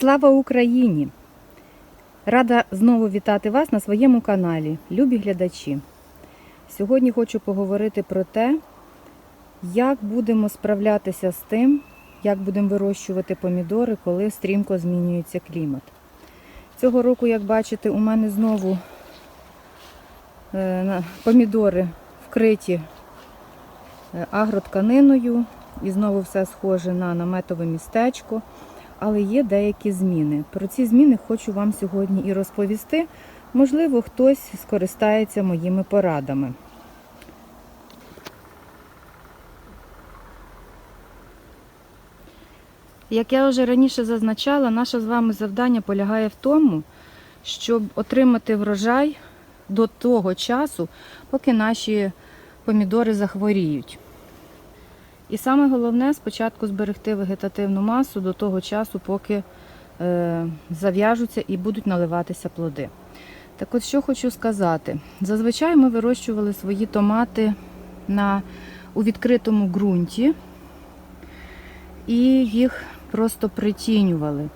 Слава Україні! Рада знову вітати вас на своєму каналі, любі глядачі. Сьогодні хочу поговорити про те, як будемо справлятися з тим, як будемо вирощувати помідори, коли стрімко змінюється клімат. Цього року, як бачите, у мене знову е, помідори вкриті е, агротканиною і знову все схоже на наметове містечко. Але є деякі зміни. Про ці зміни хочу вам сьогодні і розповісти. Можливо, хтось скористається моїми порадами. Як я вже раніше зазначала, наше з вами завдання полягає в тому, щоб отримати врожай до того часу, поки наші помідори захворіють. І саме головне спочатку зберегти вегетативну масу до того часу, поки е, зав'яжуться і будуть наливатися плоди. Так от що хочу сказати. Зазвичай ми вирощували свої томати на, у відкритому ґрунті і їх просто притінювали.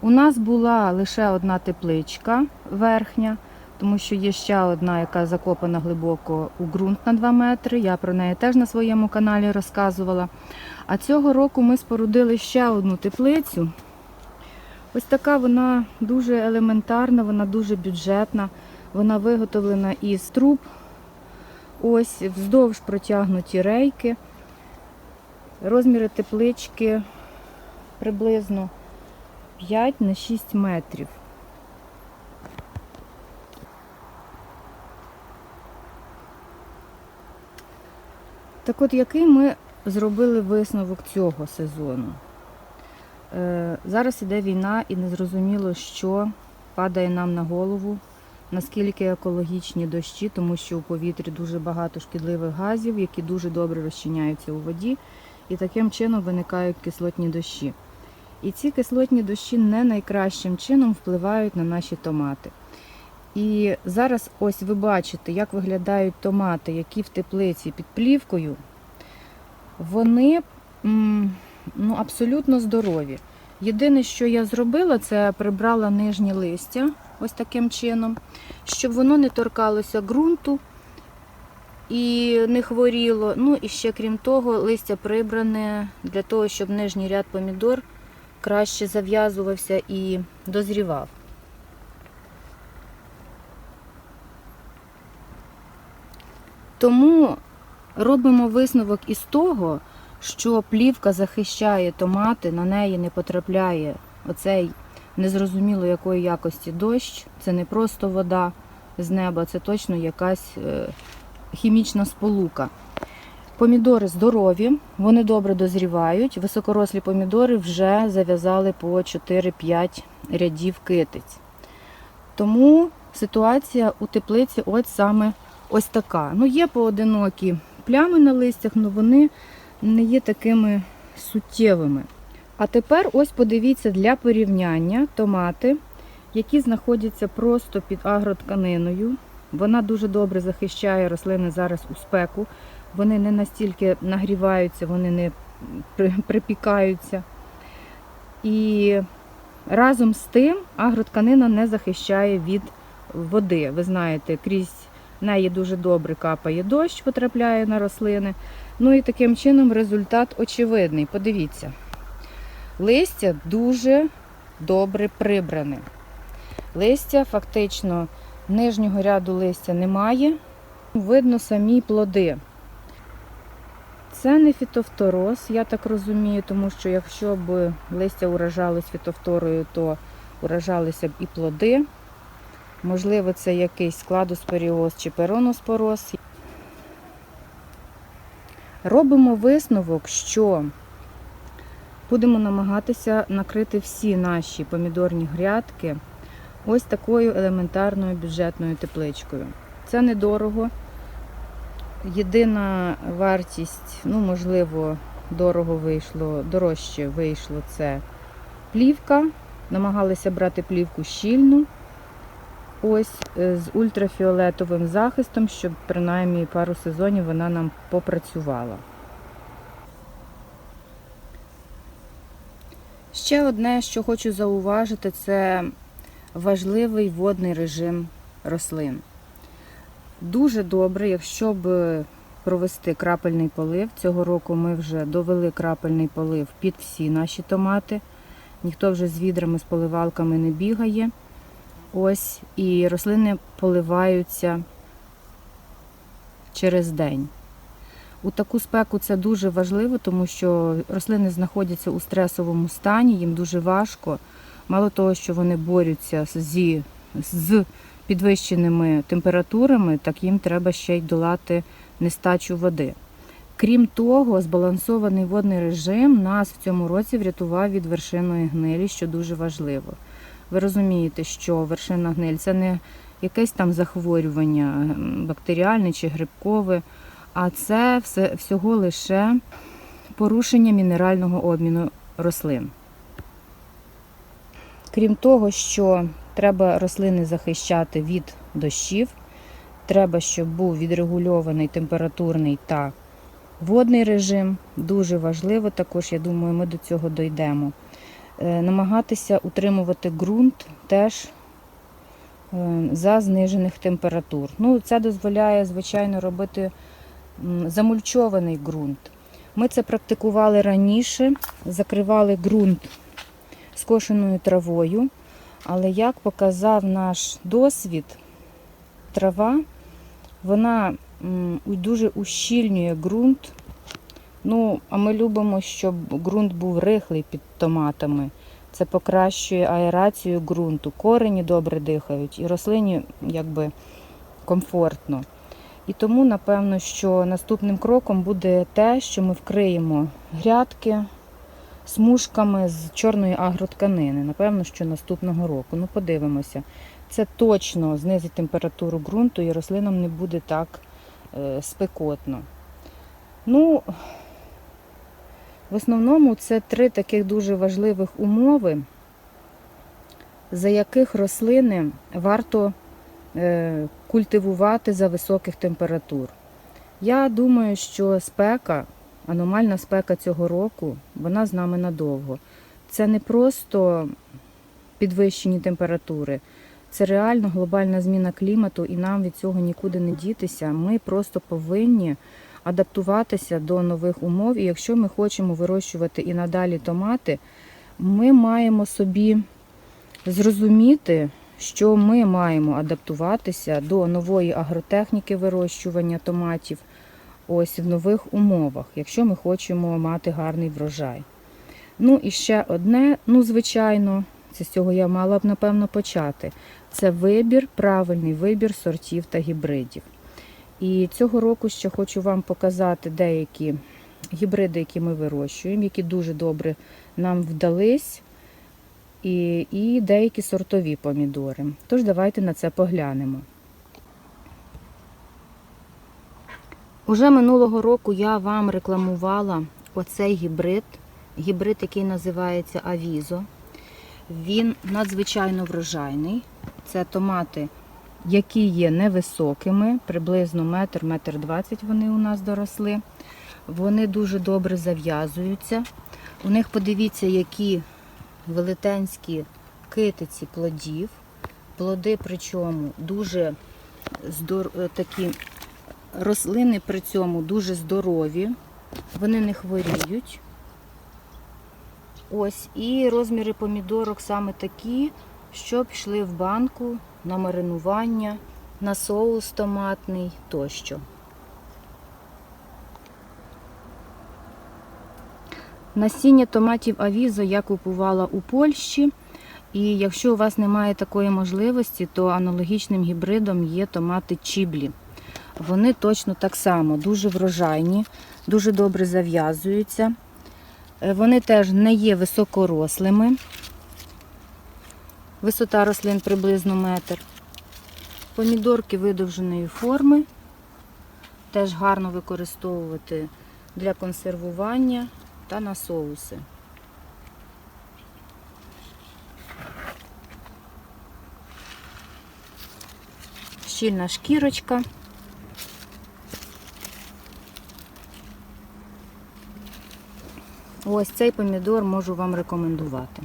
У нас була лише одна тепличка верхня, тому що є ще одна, яка закопана глибоко у ґрунт на 2 метри. Я про неї теж на своєму каналі розказувала. А цього року ми спорудили ще одну теплицю. Ось така вона дуже елементарна, вона дуже бюджетна. Вона виготовлена із труб. Ось вздовж протягнуті рейки. Розміри теплички приблизно 5 на 6 метрів. Так от, який ми зробили висновок цього сезону? Е, зараз іде війна і незрозуміло, що падає нам на голову, наскільки екологічні дощі, тому що у повітрі дуже багато шкідливих газів, які дуже добре розчиняються у воді, і таким чином виникають кислотні дощі. І ці кислотні дощі не найкращим чином впливають на наші томати. І зараз ось ви бачите, як виглядають томати, які в теплиці під плівкою. Вони ну, абсолютно здорові. Єдине, що я зробила, це прибрала нижнє листя ось таким чином, щоб воно не торкалося ґрунту і не хворіло. Ну і ще крім того, листя прибране для того, щоб нижній ряд помідор краще зав'язувався і дозрівав. Тому робимо висновок із того, що плівка захищає томати, на неї не потрапляє оцей незрозуміло якої якості дощ. Це не просто вода з неба, це точно якась е, хімічна сполука. Помідори здорові, вони добре дозрівають. Високорослі помідори вже зав'язали по 4-5 рядів китиць. Тому ситуація у теплиці ось саме ось така. Ну, є поодинокі плями на листях, але вони не є такими суттєвими. А тепер ось подивіться для порівняння томати, які знаходяться просто під агротканиною. Вона дуже добре захищає рослини зараз у спеку. Вони не настільки нагріваються, вони не припікаються. І разом з тим агротканина не захищає від води. Ви знаєте, крізь неї дуже добре капає дощ, потрапляє на рослини. Ну і таким чином результат очевидний. Подивіться. Листя дуже добре прибране. Листя фактично нижнього ряду листя немає. Видно самі плоди. Це не фітофтороз, я так розумію, тому що якщо б листя уражалось фітофторою, то уражалися б і плоди. Можливо, це якийсь складоспоріоз чи пероноспороз. Робимо висновок, що будемо намагатися накрити всі наші помідорні грядки ось такою елементарною бюджетною тепличкою. Це недорого. Єдина вартість, ну, можливо, дорого вийшло, дорожче вийшло це плівка. Намагалися брати плівку щільну. Ось е, з ультрафіолетовим захистом, щоб принаймні пару сезонів вона нам попрацювала. Ще одне, що хочу зауважити, це важливий водний режим рослин. Дуже добре, якщо б провести крапельний полив. Цього року ми вже довели крапельний полив під всі наші томати. Ніхто вже з відрами, з поливалками не бігає. Ось, і рослини поливаються через день. У таку спеку це дуже важливо, тому що рослини знаходяться у стресовому стані, їм дуже важко. Мало того, що вони борються зі, з підвищеними температурами, так їм треба ще й долати нестачу води. Крім того, збалансований водний режим нас в цьому році врятував від вершинної гнилі, що дуже важливо. Ви розумієте, що вершинна гниль це не якесь там захворювання бактеріальне чи грибкове, а це все, всього лише порушення мінерального обміну рослин. Крім того, що треба рослини захищати від дощів, треба, щоб був відрегульований температурний та водний режим. Дуже важливо, також, я думаю, ми до цього дійдемо. Е, Намагатися утримувати ґрунт теж е, за знижених температур. Ну, це дозволяє, звичайно, робити замульчований ґрунт. Ми це практикували раніше, закривали ґрунт скошеною травою, але як показав наш досвід, трава, вона дуже ущільнює ґрунт. Ну, а ми любимо, щоб ґрунт був рихлий під томатами. Це покращує аерацію ґрунту. Корені добре дихають і рослині якби комфортно. І тому, напевно, що наступним кроком буде те, що ми вкриємо грядки смужками з чорної агротканини. Напевно, що наступного року. Ну, подивимося. Це точно знизить температуру ґрунту і рослинам не буде так е, спекотно. Ну, в основному це три таких дуже важливих умови, за яких рослини варто е, культивувати за високих температур. Я думаю, що спека, аномальна спека цього року, вона з нами надовго. Це не просто підвищені температури, це реально глобальна зміна клімату, і нам від цього нікуди не дітися. Ми просто повинні адаптуватися до нових умов. І якщо ми хочемо вирощувати і надалі томати, ми маємо собі зрозуміти, що ми маємо адаптуватися до нової агротехніки вирощування томатів ось в нових умовах, якщо ми хочемо мати гарний врожай. Ну і ще одне, ну, звичайно, це з цього я мала б напевно почати. Це вибір, правильний вибір сортів та гібридів. І цього року ще хочу вам показати деякі гібриди, які ми вирощуємо, які дуже добре нам вдались, і, і деякі сортові помідори. Тож давайте на це поглянемо. Уже минулого року я вам рекламувала оцей гібрид, гібрид, який називається Авізо. Він надзвичайно врожайний. Це томати, які є невисокими, приблизно метр, метр двадцять вони у нас доросли. Вони дуже добре зав'язуються. У них подивіться, які велетенські китиці плодів. Плоди, причому дуже здор... такі рослини при цьому дуже здорові, вони не хворіють. Ось, і розміри помідорок саме такі, що пішли в банку на маринування, на соус томатний тощо. Насіння томатів Авізо я купувала у Польщі. І якщо у вас немає такої можливості, то аналогічним гібридом є томати Чіблі. Вони точно так само дуже врожайні, дуже добре зав'язуються. Е, Вони теж не є високорослими. Висота рослин приблизно метр. Помідорки видовженої форми. Теж гарно використовувати для консервування та на соуси. Щільна шкірочка. Ось цей помідор можу вам рекомендувати.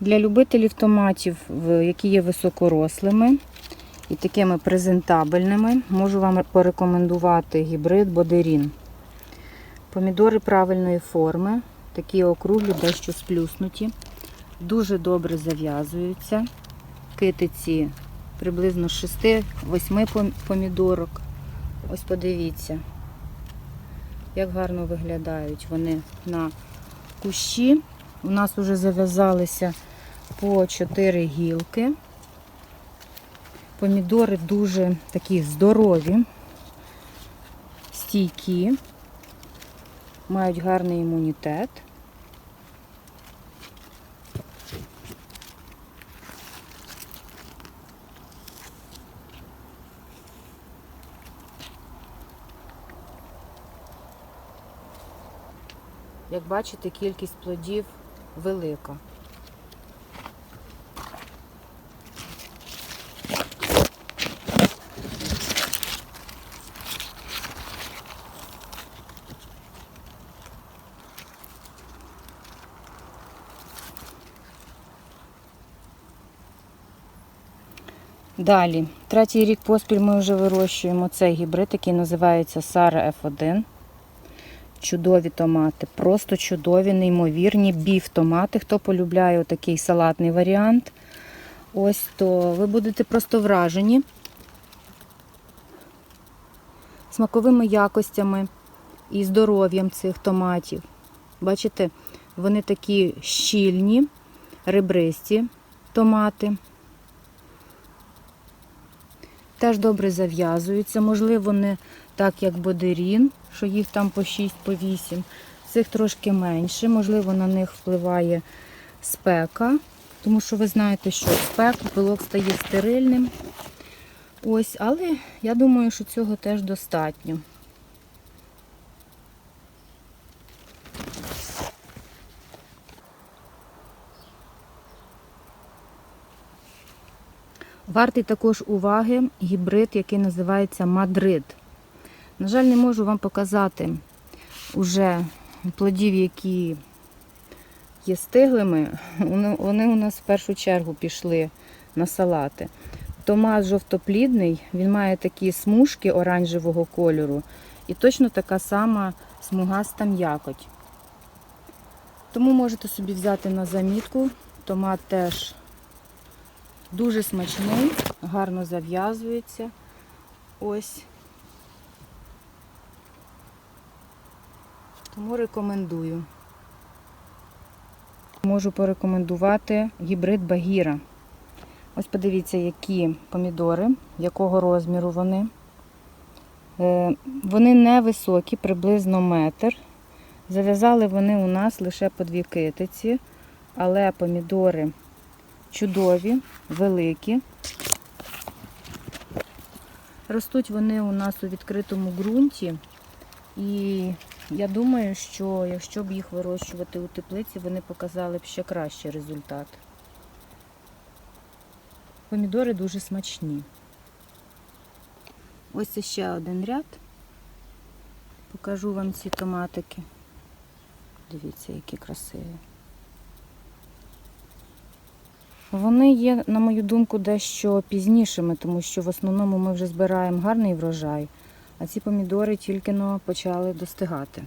Для любителів томатів, які є високорослими і такими презентабельними, можу вам порекомендувати гібрид Бодерін. Помідори правильної форми, такі округлі, дещо сплюснуті, дуже добре зав'язуються. Китиці приблизно 6-8 помідорок. Ось подивіться, як гарно виглядають вони на кущі. У нас вже зав'язалися по 4 гілки. Помідори дуже такі здорові, стійкі, мають гарний імунітет. Як бачите, кількість плодів велика. Далі, третій рік поспіль ми вже вирощуємо цей гібрид, який називається Сара F1. Чудові томати, просто чудові, неймовірні, біф томати. Хто полюбляє такий салатний варіант, ось то ви будете просто вражені смаковими якостями і здоров'ям цих томатів. Бачите, вони такі щільні, ребристі томати. Теж добре зав'язуються, можливо, не так, як бодерін, що їх там по 6, по 8. Цих трошки менше, можливо, на них впливає спека, тому що ви знаєте, що в спеку пилок стає стерильним. Ось, але я думаю, що цього теж достатньо. Вартий також уваги гібрид, який називається Мадрид. На жаль, не можу вам показати уже плодів, які є стиглими. Вони- у нас в першу чергу пішли на салати. Томат жовтоплідний, він має такі смужки оранжевого кольору і точно така сама смугаста м'якоть. Тому можете собі взяти на замітку. Томат теж дуже смачний, гарно зав'язується. Ось. Тому рекомендую. Можу порекомендувати гібрид Багіра. Ось подивіться, які помідори, якого розміру вони. Е, Вони невисокі, приблизно метр. Зав'язали вони у нас лише по дві китиці, але помідори чудові, великі. Ростуть вони у нас у відкритому ґрунті. І я думаю, що якщо б їх вирощувати у теплиці, вони показали б ще кращий результат. Помідори дуже смачні. Ось ще один ряд. Покажу вам ці томатики. Дивіться, які красиві. Вони є, на мою думку, дещо пізнішими, тому що в основному ми вже збираємо гарний врожай, а ці помідори тільки но почали достигати.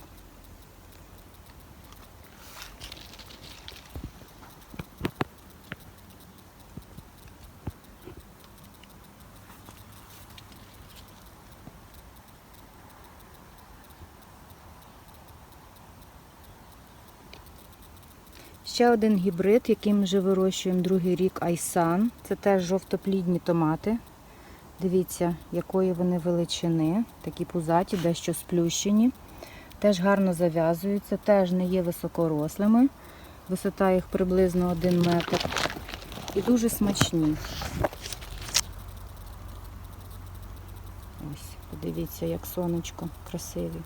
Ще один гібрид, який ми вже вирощуємо другий рік Айсан. Це теж жовтоплідні томати. Дивіться, якої вони величини. Такі пузаті, дещо сплющені. Теж гарно зав'язуються, теж не є високорослими. Висота їх приблизно 1 метр. І дуже смачні. Ось, подивіться, як сонечко красиві.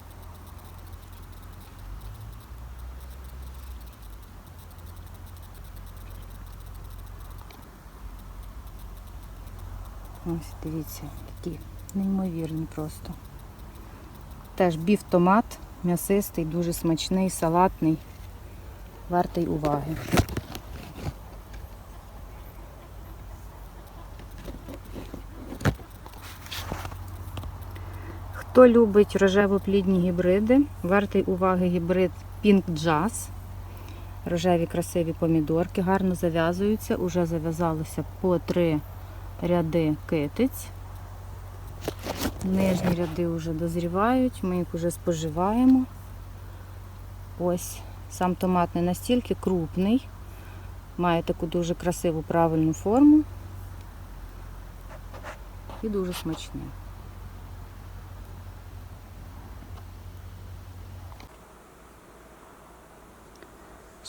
Ось дивіться, такі неймовірні просто. Теж біф-томат, м'ясистий, дуже смачний, салатний, вартий уваги. Хто любить рожево-плідні гібриди, вартий уваги гібрид Pink Jazz. Рожеві красиві помідорки гарно зав'язуються. Уже зав'язалося по три ряди китиць. Нижні ряди вже дозрівають, ми їх вже споживаємо. Ось сам томат не настільки крупний, має таку дуже красиву правильну форму і дуже смачний.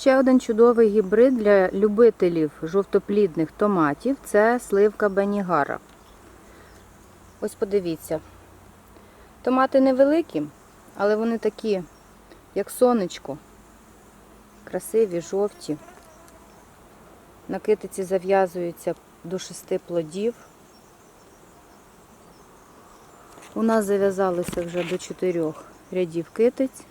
Ще один чудовий гібрид для любителів жовтоплідних томатів це сливка Бенігара. Ось подивіться. Томати невеликі, але вони такі, як сонечко. Красиві, жовті. На китиці зав'язуються до шести плодів. У нас зав'язалося вже до чотирьох рядів китиць.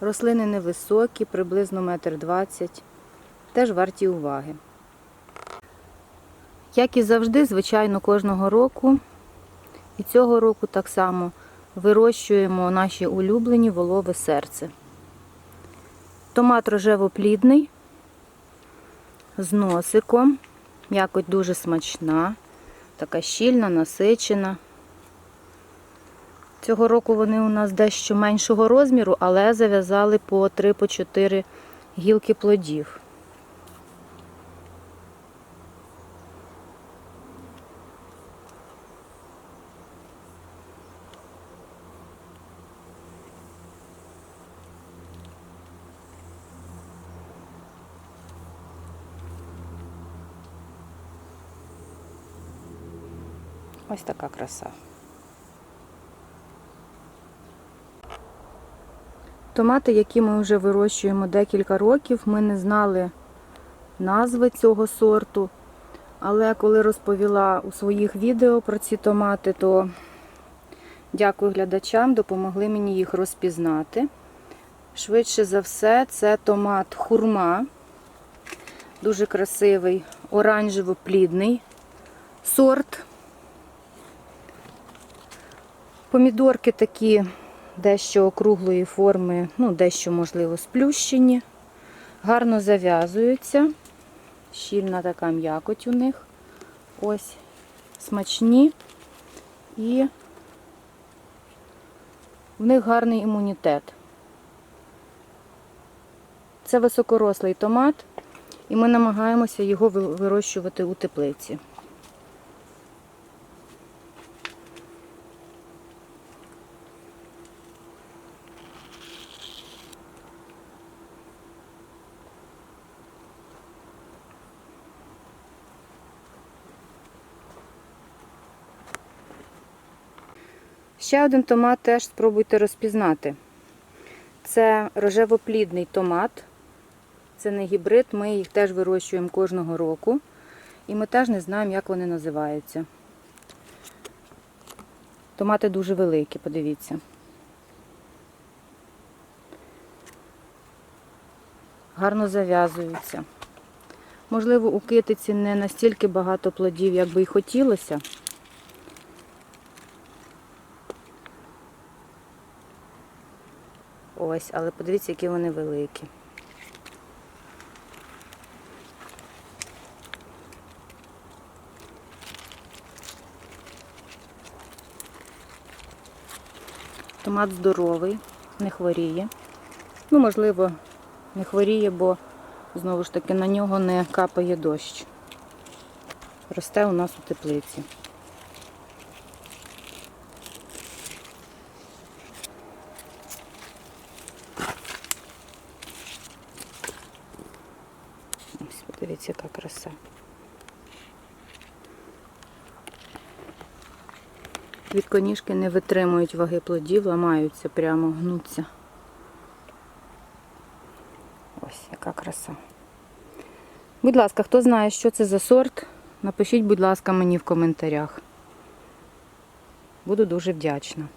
Рослини невисокі, приблизно метр двадцять. Теж варті уваги. Як і завжди, звичайно, кожного року, і цього року так само вирощуємо наші улюблені волове серце. Томат рожевоплідний, з носиком, м'якоть дуже смачна, така щільна, насичена. Цього року вони у нас дещо меншого розміру, але зав'язали по 3-4 гілки плодів. Ось така краса. Томати, які ми вже вирощуємо декілька років, ми не знали назви цього сорту. Але коли розповіла у своїх відео про ці томати, то дякую глядачам, допомогли мені їх розпізнати. Швидше за все, це томат хурма, дуже красивий, оранжево-плідний сорт. Помідорки такі дещо округлої форми, ну, дещо, можливо, сплющені. Гарно зав'язуються. Щільна така м'якоть у них. Ось смачні. І в них гарний імунітет. Це високорослий томат, і ми намагаємося його вирощувати у теплиці. Ще один томат теж спробуйте розпізнати. Це рожевоплідний томат. Це не гібрид, ми їх теж вирощуємо кожного року. І ми теж не знаємо, як вони називаються. Томати дуже великі, подивіться. Гарно зав'язуються. Можливо, у китиці не настільки багато плодів, як би й хотілося. Ось, але подивіться, які вони великі. Томат здоровий, не хворіє. Ну, можливо, не хворіє, бо знову ж таки на нього не капає дощ. Росте у нас у теплиці. все. Квітконіжки не витримують ваги плодів, ламаються, прямо гнуться. Ось, яка краса. Будь ласка, хто знає, що це за сорт, напишіть, будь ласка, мені в коментарях. Буду дуже вдячна.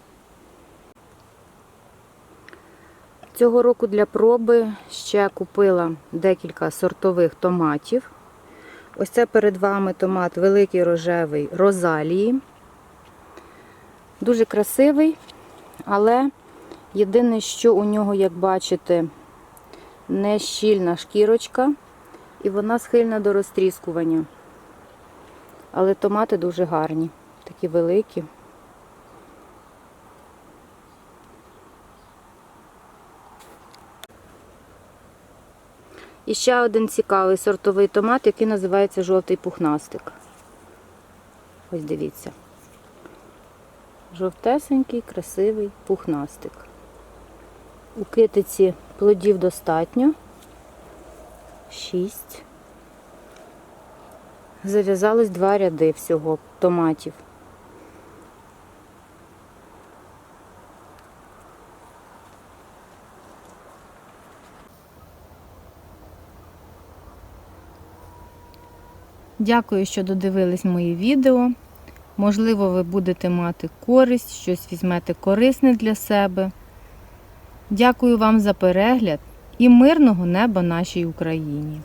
Цього року для проби ще купила декілька сортових томатів. Ось це перед вами томат великий рожевий розалії. Дуже красивий, але єдине, що у нього, як бачите, не щільна шкірочка, і вона схильна до розтріскування. Але томати дуже гарні, такі великі. І ще один цікавий сортовий томат, який називається жовтий пухнастик. Ось дивіться. Жовтесенький, красивий пухнастик. У китиці плодів достатньо. Шість. Зав'язалось два ряди всього томатів. Дякую, що додивились мої відео. Можливо, ви будете мати користь, щось візьмете корисне для себе. Дякую вам за перегляд і мирного неба нашій Україні!